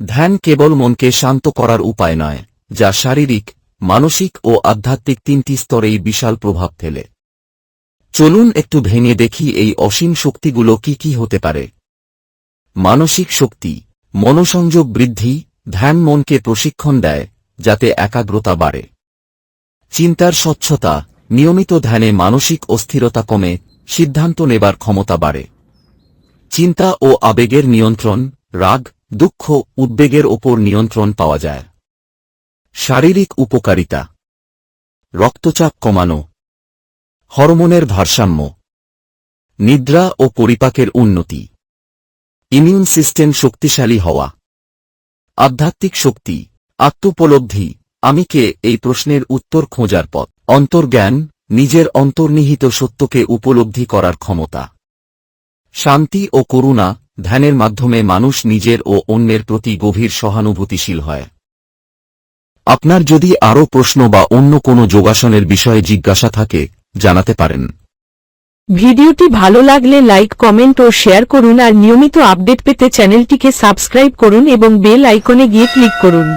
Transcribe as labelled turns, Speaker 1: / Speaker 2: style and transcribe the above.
Speaker 1: ধ্যান কেবল মনকে শান্ত করার উপায় নয়, যা শারীরিক, মানসিক ও আধ্যাত্মিক তিনটি স্তরেই বিশাল প্রভাব ফেলে। চলুন একটু ভেঙে দেখি এই অসীম শক্তিগুলো কি কি হতে পারে। মানসিক শক্তি, মনোসংযোগ বৃদ্ধি, ধ্যান মনকে প্রশিক্ষণ দেয়, যাতে একাগ্রতা বাড়ে। চিন্তার স্বচ্ছতা, নিয়মিত ধ্যানে মানসিক অস্থিরতা কমে, সিদ্ধান্ত নেবার ক্ষমতা বাড়ে। চিন্তা ও আবেগের নিয়ন্ত্রণ, রাগ দুঃখ, উদ্বেগের ওপর নিয়ন্ত্রণ পাওয়া যায়। শারীরিক উপকারিতা। রক্তচাপ কমানো। হরমোনের ভারসাম্য। নিদ্রা ও পরিপাকের উন্নতি। ইমিউন সিস্টেম শক্তিশালী হওয়া। আধ্যাত্মিক শক্তি। আত্মোপলব্ধি। আমি কে? এই প্রশ্নের উত্তর খোঁজার পথ। অন্তর্জ্ঞান, নিজের অন্তর্নিহিত সত্যকে উপলব্ধি করার ক্ষমতা। শান্তি ও করুণা ধ্যানের মাধ্যমে মানুষ নিজের ও অন্যের প্রতি গভীর সহানুভূতিশীল হয়। আপনার যদি আরও প্রশ্ন বা অন্য কোনো যোগাসনের বিষয়ে জিজ্ঞাসা থাকে, জানাতে পারেন।
Speaker 2: ভিডিওটি ভালো লাগলে লাইক, কমেন্ট ও শেয়ার করুন আর নিয়মিত আপডেট পেতে চ্যানেলটিকে সাবস্ক্রাইব করুন এবং বেল আইকনে গিয়ে ক্লিক করুন।